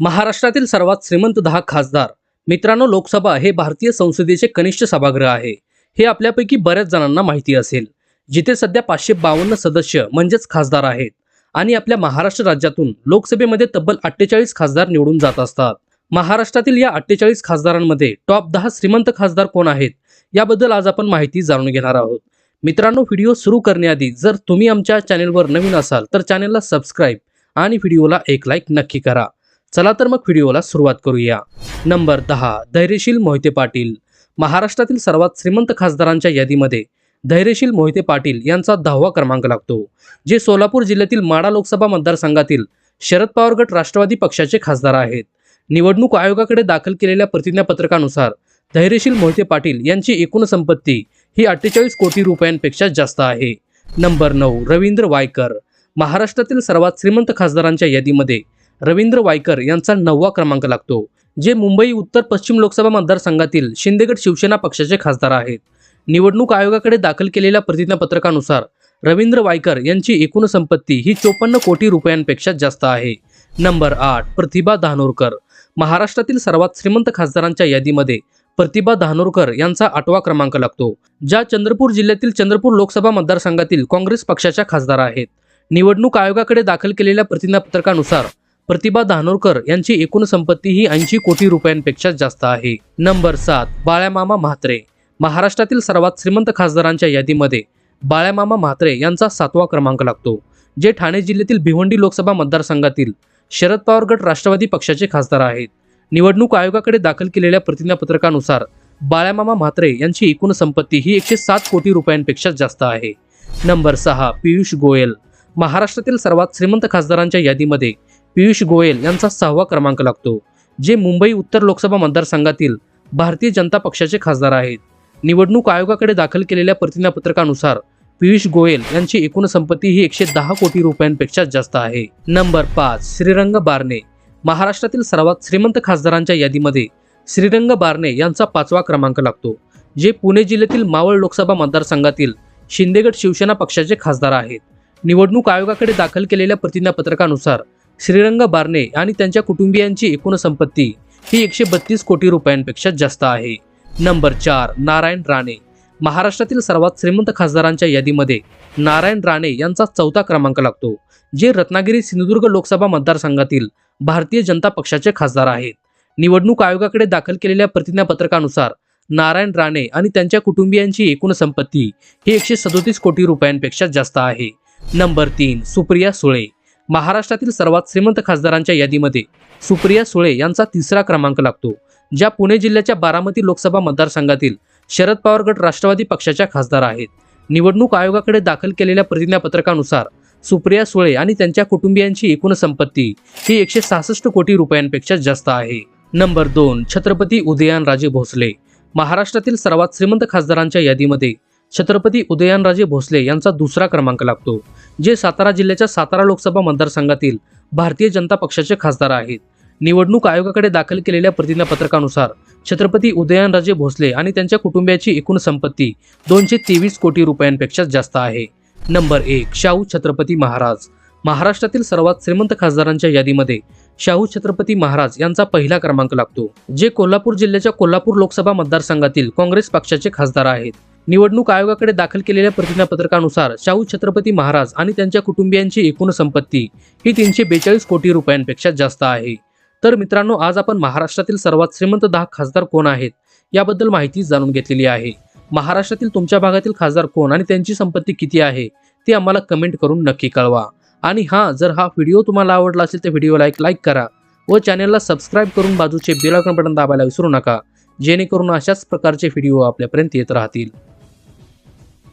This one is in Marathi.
महाराष्ट्रातील सर्वात श्रीमंत दहा खासदार. मित्रांनो लोकसभा हे भारतीय संसदेचे कनिष्ठ सभागृह आहे. हे आपल्यापैकी बऱ्याच जणांना माहिती असेल. जिथे सध्या पाचशे बावन्न सदस्य म्हणजेच खासदार आहेत. आणि आपल्या महाराष्ट्र राज्यातून लोकसभेमध्ये तब्बल अठ्ठेचाळीस खासदार निवडून जात असतात. महाराष्ट्रातील या अठ्ठेचाळीस खासदारांमध्ये टॉप दहा श्रीमंत खासदार कोण आहेत याबद्दल आज आपण माहिती जाणून घेणार आहोत. मित्रांनो व्हिडिओ सुरू करण्याआधी जर तुम्ही आमच्या चॅनेलवर नवीन असाल तर चॅनेलला सबस्क्राईब आणि व्हिडिओला एक लाईक नक्की करा. चला तर मग व्हिडिओला सुरुवात करूया. नंबर दहा धैर्यशील मोहिते पाटील. महाराष्ट्रातील सर्वात श्रीमंत खासदारांच्या यादीमध्ये धैर्यशील मोहिते पाटील यांचा दहावा क्रमांक लागतो जे सोलापूर जिल्ह्यातील माडा लोकसभा मतदारसंघातील शरद पवार गट राष्ट्रवादी पक्षाचे खासदार आहेत. निवडणूक आयोगाकडे दाखल केलेल्या प्रतिज्ञापत्रकानुसार धैर्यशील मोहिते पाटील यांची एकूण संपत्ती ही अठ्ठेचाळीस कोटी रुपयांपेक्षा जास्त आहे. नंबर नऊ रवींद्र वायकर. महाराष्ट्रातील सर्वात श्रीमंत खासदारांच्या यादीमध्ये रवींद्र वायकर यांचा नववा क्रमांक लागतो जे मुंबई उत्तर पश्चिम लोकसभा मतदारसंघातील शिंदेगड शिवसेना पक्षाचे खासदार आहेत. निवडणूक आयोगाकडे दाखल केलेल्या प्रतिज्ञापत्रकानुसार रवींद्र वायकर यांची एकूण संपत्ती ही चोपन्न कोटी रुपयांपेक्षा जास्त आहे. नंबर आठ प्रतिभा धानोरकर. महाराष्ट्रातील सर्वात श्रीमंत खासदारांच्या यादीमध्ये प्रतिभा धानोरकर यांचा आठवा क्रमांक लागतो ज्या चंद्रपूर जिल्ह्यातील चंद्रपूर लोकसभा मतदारसंघातील काँग्रेस पक्षाच्या खासदार आहेत. निवडणूक आयोगाकडे दाखल केलेल्या प्रतिज्ञापत्रकानुसार प्रतिभा धानोरकर यांची एकूण संपत्ती ही ऐंशी कोटी रुपयांपेक्षा जास्त आहे. नंबर सात बाळ्यामामा म्हात्रे. महाराष्ट्रातील सर्वात श्रीमंत खासदारांच्या यादीमध्ये बाळ्यामामा म्हात्रे यांचा सातवा क्रमांक लागतो जे ठाणे जिल्ह्यातील भिवंडी लोकसभा मतदारसंघातील शरद पवार गट राष्ट्रवादी पक्षाचे खासदार आहेत. निवडणूक आयोगाकडे दाखल केलेल्या प्रतिज्ञापत्रकानुसार बाळ्यामामा म्हात्रे यांची एकूण संपत्ती ही एकशे सात कोटी रुपयांपेक्षा जास्त आहे. नंबर सहा पियुष गोयल. महाराष्ट्रातील सर्वात श्रीमंत खासदारांच्या यादीमध्ये पियुष गोयल यांचा सहावा क्रमांक लागतो जे मुंबई उत्तर लोकसभा मतदारसंघातील भारतीय जनता पक्षाचे खासदार आहेत. निवडणूक आयोगाकडे दाखल केलेल्या प्रतिज्ञापत्रकानुसार पियुष गोयल यांची एकूण संपत्ती ही एकशे दहा कोटी रुपयांपेक्षा जास्त आहे. नंबर पाच श्रीरंग बारणे. महाराष्ट्रातील सर्वात श्रीमंत खासदारांच्या यादीमध्ये श्रीरंग बारणे यांचा पाचवा क्रमांक लागतो जे पुणे जिल्ह्यातील मावळ लोकसभा मतदारसंघातील शिंदेगड शिवसेना पक्षाचे खासदार आहेत. निवडणूक आयोगाकडे दाखल केलेल्या प्रतिज्ञापत्रकानुसार श्रीरंग बारणे आणि त्यांच्या कुटुंबियांची एकूण संपत्ती ही एकशे बत्तीस कोटी रुपयांपेक्षा जास्त आहे. नंबर चार नारायण राणे. महाराष्ट्रातील सर्वात श्रीमंत खासदारांच्या यादीमध्ये नारायण राणे यांचा चौथा क्रमांक लागतो जे रत्नागिरी सिंधुदुर्ग लोकसभा मतदारसंघातील भारतीय जनता पक्षाचे खासदार आहेत. निवडणूक आयोगाकडे दाखल केलेल्या प्रतिज्ञापत्रकानुसार नारायण राणे आणि त्यांच्या कुटुंबियांची एकूण संपत्ती ही एकशे सदोतीस कोटी रुपयांपेक्षा जास्त आहे. नंबर तीन सुप्रिया सुळे. महाराष्ट्रातील सर्वात श्रीमंत खासदारांच्या यादीमध्ये सुप्रिया सुळे यांचा तिसरा क्रमांक लागतो ज्या पुणे जिल्ह्याच्या बारामती लोकसभा मतदारसंघातील शरद पवार गट राष्ट्रवादी पक्षाच्या खासदार आहेत. निवडणूक आयोगाकडे दाखल केलेल्या प्रतिज्ञापत्रकानुसार सुप्रिया सुळे आणि त्यांच्या कुटुंबियांची एकूण संपत्ती ही एकशे सहासष्ट कोटी रुपयांपेक्षा जास्त आहे. नंबर दोन छत्रपती उदयनराजे भोसले महाराष्ट्रातील सर्वात श्रीमंत खासदारांच्या यादीमध्ये छत्रपती उदयनराजे भोसले यांचा दुसरा क्रमांक लागतो जे सातारा जिल्ह्याच्या सातारा लोकसभा मतदारसंघातील भारतीय जनता पक्षाचे खासदार आहेत. निवडणूक आयोगाकडे दाखल केलेल्या प्रतिज्ञापत्रकानुसार छत्रपती उदयनराजे भोसले आणि त्यांच्या कुटुंबियाची एकूण संपत्ती दोनशे तेवीस कोटी रुपयांपेक्षा जास्त आहे. नंबर एक शाहू छत्रपती महाराज. महाराष्ट्रातील सर्वात श्रीमंत खासदारांच्या यादीमध्ये शाहू छत्रपती महाराज यांचा पहिला क्रमांक लागतो जे कोल्हापूर जिल्ह्याच्या कोल्हापूर लोकसभा मतदारसंघातील काँग्रेस पक्षाचे खासदार आहेत. निवडणूक आयोगाकडे दाखल केलेल्या प्रतिज्ञापत्रकानुसार शाहू छत्रपती महाराज आणि त्यांच्या कुटुंबियांची एकूण संपत्ती ही तीनशे बेचाळीस कोटी रुपयांपेक्षा जास्त आहे. तर मित्रांनो आज आपण महाराष्ट्रातील सर्वात श्रीमंत दहा खासदार कोण आहेत याबद्दल माहिती जाणून घेतलेली आहे. महाराष्ट्रातील तुमच्या भागातील खासदार कोण आणि त्यांची संपत्ती किती आहे ते आम्हाला कमेंट करून नक्की कळवा. आणि हां जर हा व्हिडिओ तुम्हाला आवडला असेल तर व्हिडिओला एक लाईक करा व चॅनलला सबस्क्राईब करून बाजूचे बेल आयकॉन बटन दाबायला विसरू नका जेणेकरून अशाच प्रकारचे व्हिडिओ आपल्यापर्यंत येत राहतील.